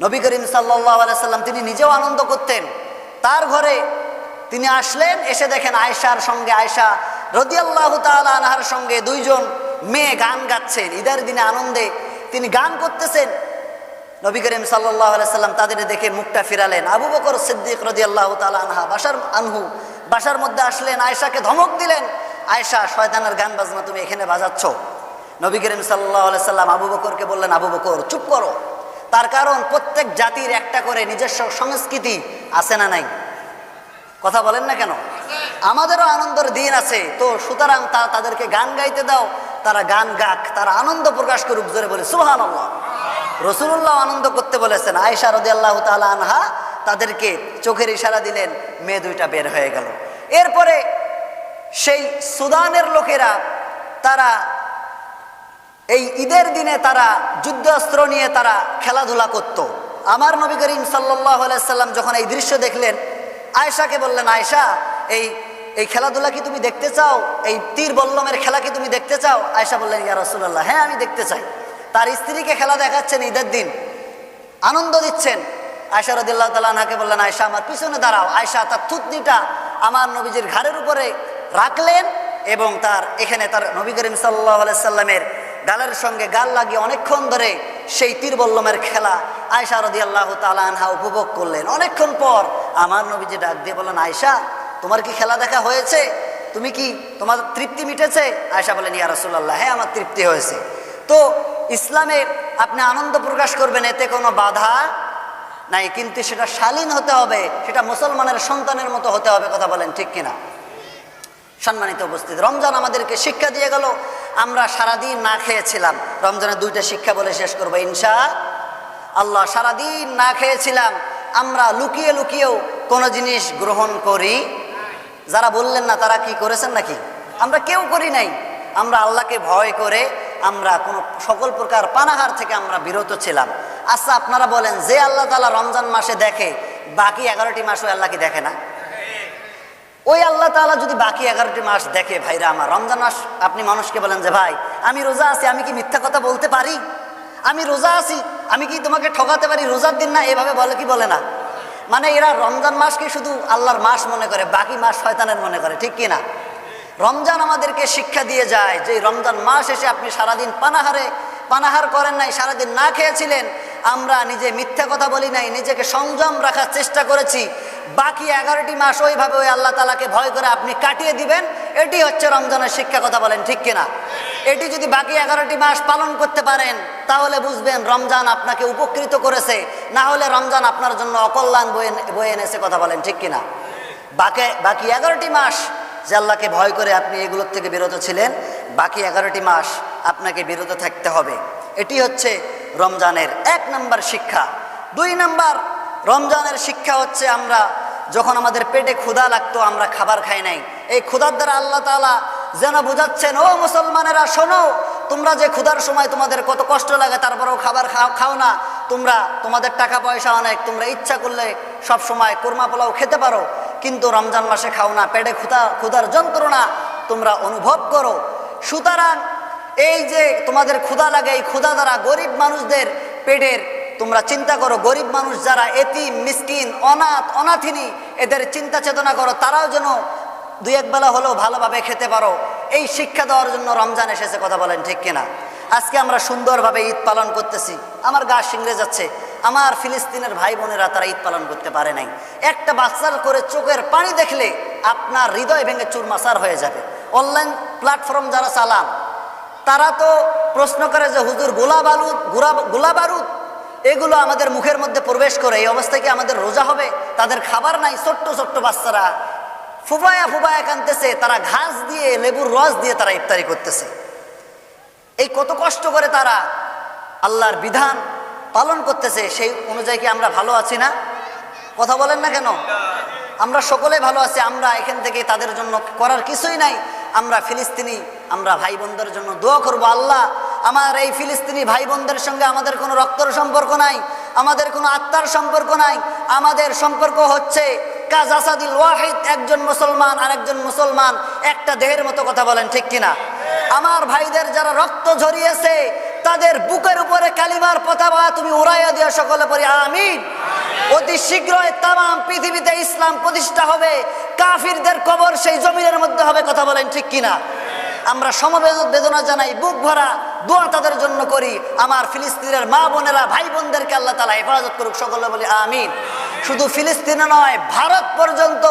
নবী করিম সাল্লাম তিনি নিজেও আনন্দ করতেন। তার ঘরে তিনি আসলেন, এসে দেখেন আয়সার সঙ্গে আয়সা রদিয়াল্লাহ আনহার সঙ্গে দুইজন মেয়ে গান গাচ্ছেন। ঈদের দিনে আনন্দে তিনি গান করতেছেন। নবী করিম সাল্লাহ সাল্লাম তাদের দেখে মুখটা ফিরালেন। আবু বকর সিদ্দিক রদিয়াল্লাহ তালা আনহা, বাসার আনহু, বাসার মধ্যে আসলেন আয়সাকে ধমক দিলেন আয়সা শয়তানের গান বাজনা তুমি এখানে বাজাচ্ছ। নবী করিম সাল্লাহ সাল্লাম আবু বকরকে বললেন, আবু বকর, চুপ করো। তার কারণ প্রত্যেক জাতির একটা করে নিজস্ব সংস্কৃতি আছে না নাই? কথা বলেন না কেন? আমাদেরও আনন্দের দিন আছে। তো সুতরাং তা তাদেরকে গান গাইতে দাও, তারা গান গাক, তারা আনন্দ প্রকাশ করুক জোরে বলে সুহান রসুল্লাহ আনন্দ করতে বলেছেন আয়সা রদি আল্লাহ তালা আনহা তাদেরকে চোখের ইশারা দিলেন, মেয়ে দুইটা বের হয়ে গেল। এরপরে সেই সুদানের লোকেরা, তারা এই ঈদের দিনে তারা যুদ্ধাস্ত্র নিয়ে তারা খেলাধুলা করত। আমার নবী করিম সাল্লাহ সাল্লাম যখন এই দৃশ্য দেখলেন আয়সাকে বললেন আয়সা এই এই খেলাধুলা কি তুমি দেখতে চাও? এই তীর বল্লমের খেলা কি তুমি দেখতে চাও? আয়সা বললেন, ইয়া রসুল্লাহ হ্যাঁ আমি দেখতে চাই। তার স্ত্রীকে খেলা দেখাচ্ছেন ঈদের দিন। আনন্দ দিচ্ছেন। আয়সা রদুল্লাহ তালাহাকে বললেন আয়সা আমার পিছনে দাঁড়াও। আয়সা তার থুতনিটা আমার নবীজির ঘাড়ের উপরে রাখলেন এবং তার, এখানে তার নবী করিম সাল্লাহ সাল্লামের গালের সঙ্গে গাল লাগিয়ে অনেকক্ষণ ধরে সেই তীরবল্লমের খেলা আয়সা রদি আল্লাহ তালানহা উপভোগ করলেন। অনেকক্ষণ পর আমার নবীজি ডাক দিয়ে বললেন আয়সা তোমার কি খেলা দেখা হয়েছে? তুমি কি তোমার তৃপ্তি মিটেছে? আয়সা বলেন ইয়া রসুল্লাহ হ্যাঁ আমার তৃপ্তি হয়েছে। তো ইসলামে আপনি আনন্দ প্রকাশ করবেন, এতে কোনো বাধা নাই, কিন্তু সেটা শালীন হতে হবে, সেটা মুসলমানের সন্তানের মতো হতে হবে, কথা বলেন ঠিক কিনা? সম্মানিত উপস্থিত, রমজান আমাদেরকে শিক্ষা দিয়ে গেল আমরা সারাদিন না খেয়েছিলাম। রমজানের দুইটা শিক্ষা বলে শেষ করব, ইনশা আল্লাহ। সারাদিন না খেয়েছিলাম, আমরা লুকিয়ে লুকিয়েও কোনো জিনিস গ্রহণ করি। যারা বললেন না, তারা কি করেছেন নাকি? আমরা কেউ করি নাই। আমরা আল্লাহকে ভয় করে আমরা কোনো সকল প্রকার পানাহার থেকে আমরা বিরত ছিলাম। আচ্ছা আপনারা বলেন, যে আল্লাহ তালা রমজান মাসে দেখে, বাকি এগারোটি মাসও আল্লাহকে দেখে না? ওই আল্লাহ তাআলা যদি বাকি এগারোটি মাস দেখে, ভাইরা আমার রমজান মাস, আপনি মানুষকে বলেন যে, ভাই, আমি রোজা আছি, আমি কি মিথ্যা কথা বলতে পারি? আমি রোজা আছি, আমি কি তোমাকে ঠকাতে পারি রোজার দিন? না, এভাবে বলে কি বলে না। মানে এরা রমজান মাসকে শুধু আল্লাহর মাস মনে করে, বাকি মাস শয়তানের মনে করে, ঠিক কি না? রমজান আমাদেরকে শিক্ষা দিয়ে যায় যে, রমজান মাস এসে আপনি সারাদিন পানাহারে, পানাহার করেন নাই, সারাদিন না খেয়েছিলেন, আমরা নিজে মিথ্যা কথা বলি নাই, নিজেকে সংযম রাখার চেষ্টা করেছি বাকি এগারোটি মাস ওইভাবে ওই আল্লাহ তালাকে ভয় করে আপনি কাটিয়ে দিবেন, এটি হচ্ছে রমজানের শিক্ষা কথা বলেন, ঠিক কিনা? এটি যদি বাকি এগারোটি মাস পালন করতে পারেন, তাহলে বুঝবেন রমজান আপনাকে উপকৃত করেছে, না হলে রমজান আপনার জন্য অকল্যাণ বয়ে বয়ে এনেছে কথা বলেন, ঠিক কিনা? বাকি বাকি এগারোটি মাস যে আল্লাহকে ভয় করে আপনি এগুলোর থেকে বিরত ছিলেন, বাকি এগারোটি মাস আপনাকে বিরত থাকতে হবে। এটি হচ্ছে রমজানের এক নম্বর শিক্ষা। দুই নম্বর রমজানের শিক্ষা হচ্ছে আমরা যখন আমাদের পেটে ক্ষুধা লাগতো, আমরা খাবার খাই নাই। এই ক্ষুধার দ্বারা আল্লাহ তালা যেন বুঝাচ্ছেন, ও মুসলমানেরা, শোনো, তোমরা যে ক্ষুধার সময় তোমাদের কত কষ্ট লাগে, তারপরেও খাবার খাও খাও না। তোমরা, তোমাদের টাকা পয়সা অনেক, তোমরা ইচ্ছা করলে সব সময় কোরমা পোলাও খেতে পারো, কিন্তু রমজান মাসে খাও না। পেটে ক্ষুধা, ক্ষুধার যন্ত্রণা তোমরা অনুভব করো। সুতরাং এই যে তোমাদের ক্ষুধা লাগে, এই ক্ষুধা দ্বারা গরিব মানুষদের পেটের তোমরা চিন্তা করো, গরিব মানুষ যারা এতি মিসকিন, অনাথ, অনাথিনী, এদের চিন্তা চেতনা করো, তারাও যেন দুই এক বেলা হলেও ভালোভাবে খেতে পারো। এই শিক্ষা দেওয়ার জন্য রমজান এসেছে, কথা বলেন ঠিক কিনা? আজকে আমরা সুন্দরভাবে ঈদ পালন করতেছি। আমার গা শিংড়ে যাচ্ছে। আমার ফিলিস্তিনের ভাই বোনেরা তারা ঈদ পালন করতে পারে নাই। একটা বাচ্চার করে চোখের পানি দেখলে আপনার হৃদয় ভেঙে চুরমাসার হয়ে যাবে। অনলাইন প্ল্যাটফর্ম যারা চালান, তারা তো প্রশ্ন করে যে, হুজুর গোলা গোলা গোলা বারুদ এগুলো আমাদের মুখের মধ্যে প্রবেশ করে, এই অবস্থায় কি আমাদের রোজা হবে? তাদের খাবার নাই, ছোট্ট ছোট্ট বাচ্চারা। ফুবায়া ফুবায়া কানতেছে তারা ঘাস দিয়ে, লেবুর রস দিয়ে তারা ইফতারি করতেছে। এই কত কষ্ট করে তারা আল্লাহর বিধান পালন করতেছে, সেই অনুযায়ী কি আমরা ভালো আছি না? কথা বলেন না কেন? আমরা সকলে ভালো আছি, আমরা এখান থেকে তাদের জন্য করার কিছুই নাই। আমরা ফিলিস্তিনি, আমরা ভাই বোনদের জন্য দোয়া করব, আল্লাহ আমার এই ফিলিস্তিনি ভাই বোনদের সঙ্গে আমাদের কোনো রক্তর সম্পর্ক নাই আমাদের কোনো আত্মার সম্পর্ক নাই আমাদের সম্পর্ক হচ্ছে কাজাসাদিল ওয়াহিদ একজন মুসলমান আর একজন মুসলমান একটা দেহের মতো কথা বলেন ঠিক কিনা? আমার ভাইদের যারা রক্ত ঝরিয়েছে তাদের বুকের উপরে কালিমার পতাকা তুমি উড়াইয়া দিয়া সকলে পড়ি আমিন। অতি শীঘ্রই তাম পৃথিবীতে ইসলাম প্রতিষ্ঠা হবে কাফিরদের কবর সেই জমিনের মধ্যে হবে কথা বলেন ঠিক কিনা? আমরা সমবেদনা জানাই বুক ভরা দোয়া তাদের জন্য করি। আমার ফিলিস্তিনের মা বোনেরা, ভাই বোনদেরকে আল্লাহ তালা হেফাজত করুক সকলে বলি আমিন। শুধু ফিলিস্তিনে নয়, ভারত পর্যন্ত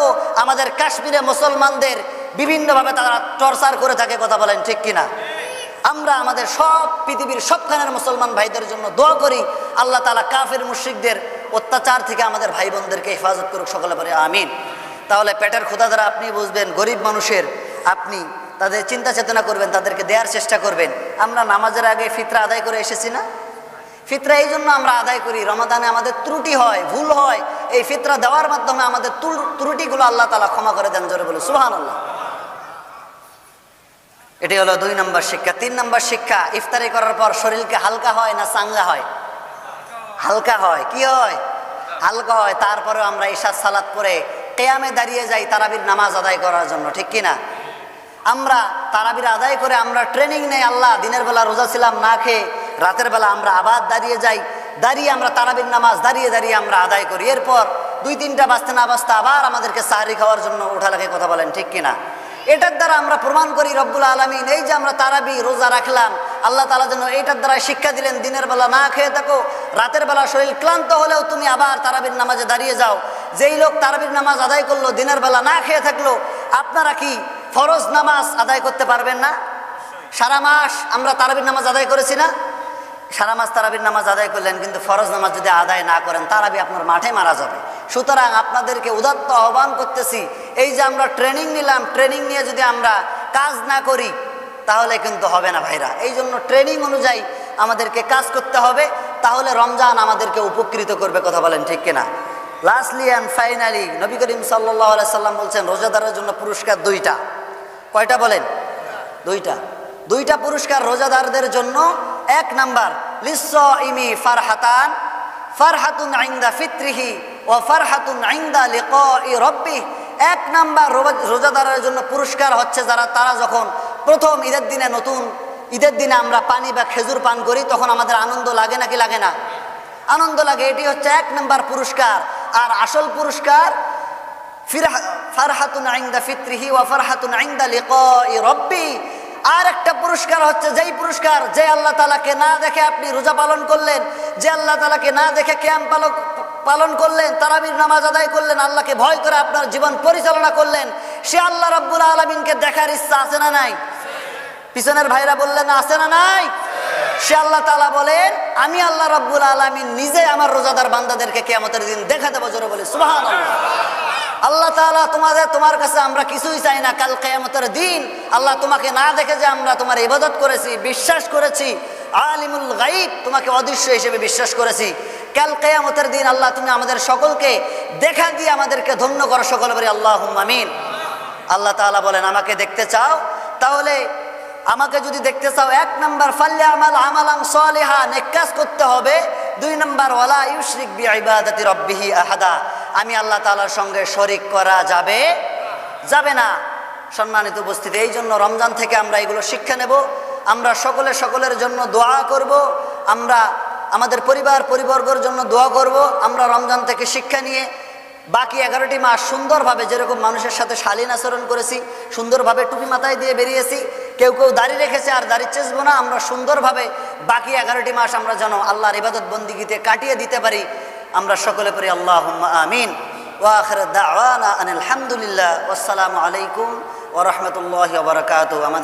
আমাদের কাশ্মীরে মুসলমানদের বিভিন্নভাবে তারা টর্চার করে থাকে, কথা বলেন ঠিক কিনা? আমরা আমাদের সব পৃথিবীর সবখানের মুসলমান ভাইদের জন্য দোয়া করি। আল্লাহ তালা কাফের মুশ্রিকদের অত্যাচার থেকে আমাদের ভাই বোনদেরকে হেফাজত করুক, সকলে বলে আমিন। তাহলে পেটের ক্ষুদা দ্বারা আপনি বুঝবেন, গরিব মানুষের আপনি তাদের চিন্তা চেতনা করবেন, তাদেরকে দেওয়ার চেষ্টা করবেন। আমরা নামাজের আগে ফিতরা আদায় করে এসেছি না? ফিতরা এই জন্য আমরা আদায় করি, রমাদানে আমাদের ত্রুটি হয়, ভুল হয়। এই ফিতরা দেওয়ার মাধ্যমে আমাদের ত্রুটিগুলো আল্লাহ তালা ক্ষমা করে দেন, জোরে বলে সুহান আল্লাহ এটি হলো দুই নম্বর শিক্ষা। তিন নম্বর শিক্ষা, ইফতারি করার পর শরীরকে হালকা হয় না চাঙ্গা হয়? হালকা হয়, কি হয়? হালকা হয়। তারপরেও আমরা ঈশাদ সালাত পরে কেয়ামে দাঁড়িয়ে যাই তারাবির নামাজ আদায় করার জন্য, ঠিক কিনা? আমরা তারাবির আদায় করে আমরা ট্রেনিং নেই, আল্লাহ দিনের বেলা রোজা ছিলাম, না খেয়ে রাতের বেলা আমরা আবার দাঁড়িয়ে যাই, দাঁড়িয়ে আমরা তারাবির নামাজ দাঁড়িয়ে দাঁড়িয়ে আমরা আদায় করি। এরপর দুই তিনটা বাজতে না বাজতে আবার আমাদেরকে সাহারি খাওয়ার জন্য উঠা লাগে কথা বলেন, ঠিক কিনা এটার দ্বারা আমরা প্রমাণ করি, রব্বুল আলমিন, এই যে আমরা তারাবি রোজা রাখলাম, আল্লাহ তালা যেন এইটার দ্বারা শিক্ষা দিলেন, দিনের বেলা না খেয়ে থাকো, রাতের বেলা শরীর ক্লান্ত হলেও তুমি আবার তারাবির নামাজে দাঁড়িয়ে যাও। যেই লোক তারাবির নামাজ আদায় করল, দিনের বেলা না খেয়ে থাকল, আপনারা কি ফরজ নামাজ আদায় করতে পারবেন না। সারা মাস আমরা তারাবির নামাজ আদায় করেছি না। সারা মাস তারাবির নামাজ আদায় করলেন, কিন্তু ফরজ নামাজ যদি আদায় না করেন, তারাবি আপনার মাঠে মারা যাবে। সুতরাং আপনাদেরকে উদাত্ত আহ্বান করতেছি, এই যে আমরা ট্রেনিং নিলাম ট্রেনিং নিয়ে যদি আমরা কাজ না করি, তাহলে কিন্তু হবে না ভাইরা। এই জন্য ট্রেনিং অনুযায়ী আমাদেরকে কাজ করতে হবে, তাহলে রমজান আমাদেরকে উপকৃত করবে, কথা বলেন ঠিক কিনা। Lastly and finally Nabi Karim সাল্লাহ সাল্লাম বলছেন, রোজাদারের জন্য পুরস্কার দুইটা। কয়টা বলেন? দুইটা। দুইটা পুরস্কার রোজাদারদের জন্য, এক নাম্বার লিস্স ইমি ফারহাতান ফারহাতুন আইন্দা ফিত্রিহি ও ফারহাতুন আইন্দা লিক ই রব্বি এক নাম্বার রোজা- রোজাদারের জন্য পুরস্কার হচ্ছে যারা, তারা যখন প্রথম ঈদের দিনে নতুন ঈদের দিনে আমরা পানি বা খেজুর পান করি, তখন আমাদের আনন্দ লাগে নাকি লাগে না? আনন্দ লাগে, এটি হচ্ছে এক নাম্বার পুরস্কার। আর আসল পুরস্কার ফারহাতুন আইন্দা ফিত্রিহি ওয়া ফারহাতুন আইন্দা লিকাই রব্বি। আর একটা পুরস্কার হচ্ছে যেই পুরস্কার যে আল্লাহ তালাকে না দেখে আপনি রোজা পালন করলেন, যে আল্লাহ তালাকে না দেখে ক্যাম্প পালন পালন করলেন, তারাবির নামাজ আদায় করলেন, আল্লাহকে ভয় করে আপনার জীবন পরিচালনা করলেন, সে আল্লাহ রাব্বুল আলমিনকে দেখার ইচ্ছা আছে না নাই? পিছনের ভাইরা বললেন, আছে না নাই? সে আল্লাহ তালা বলেন, আমি আল্লাহ রাব্বুল আলমিন নিজে আমার রোজাদার বান্দাদেরকে কেয়ামতের দিন দেখা দেবো। জোরে বলে সুবাহ আল্লাহ তাআলা তোমাদের, তোমার কাছে আমরা কিছুই চাই না। কাল কেয়ামতের দিন আল্লাহ তোমাকে না দেখে যে আমরা তোমার ইবাদত করেছি, বিশ্বাস করেছি, আলিমুল গাইব তোমাকে অদৃশ্য হিসেবে বিশ্বাস করেছি। কাল কেয়ামতের দিন আল্লাহ তুমি আমাদের সকলকে দেখা দিয়ে আমাদেরকে ধন্য করো সকল বলে আল্লাহ আমিন। আল্লাহ তাআলা বলেন, আমাকে দেখতে চাও? তাহলে আমাকে যদি দেখতে চাও, এক নম্বর, ফাল্লে আমাল আমালাম সালেহা নেকাজ করতে হবে। দুই নাম্বার, ওয়ালা ইউশরিক বি ইবাদাতি রব্বিহি আহাদা। আমি আল্লাহ তাআলার সঙ্গে শরিক করা যাবে? যাবে না। সম্মানিত উপস্থিতি, এই জন্য রমজান থেকে আমরা এগুলো শিক্ষা নেব। আমরা সকলে সকলের জন্য দোয়া করব। আমরা আমাদের পরিবার, পরিবর্গর জন্য দোয়া করব। আমরা রমজান থেকে শিক্ষা নিয়ে বাকি এগারোটি মাস সুন্দরভাবে যেরকম মানুষের সাথে শালীন আচরণ করেছি, সুন্দরভাবে টুপি মাথায় দিয়ে বেরিয়েছি, কেউ কেউ দাড়ি রেখেছে আর দাড়ি চেসবো না, আমরা সুন্দরভাবে বাকি এগারোটি মাস আমরা যেন আল্লাহর ইবাদত বন্দিগিতে কাটিয়ে দিতে পারি। আমরা সকলে পড়ি আল্লাহ আমিন। ওয়াখর দাওয়ানা আনিল হামদুলিল্লাহ। আসসালামু আলাইকুম ওরহমতুল্লাহ বারকাত আমাদের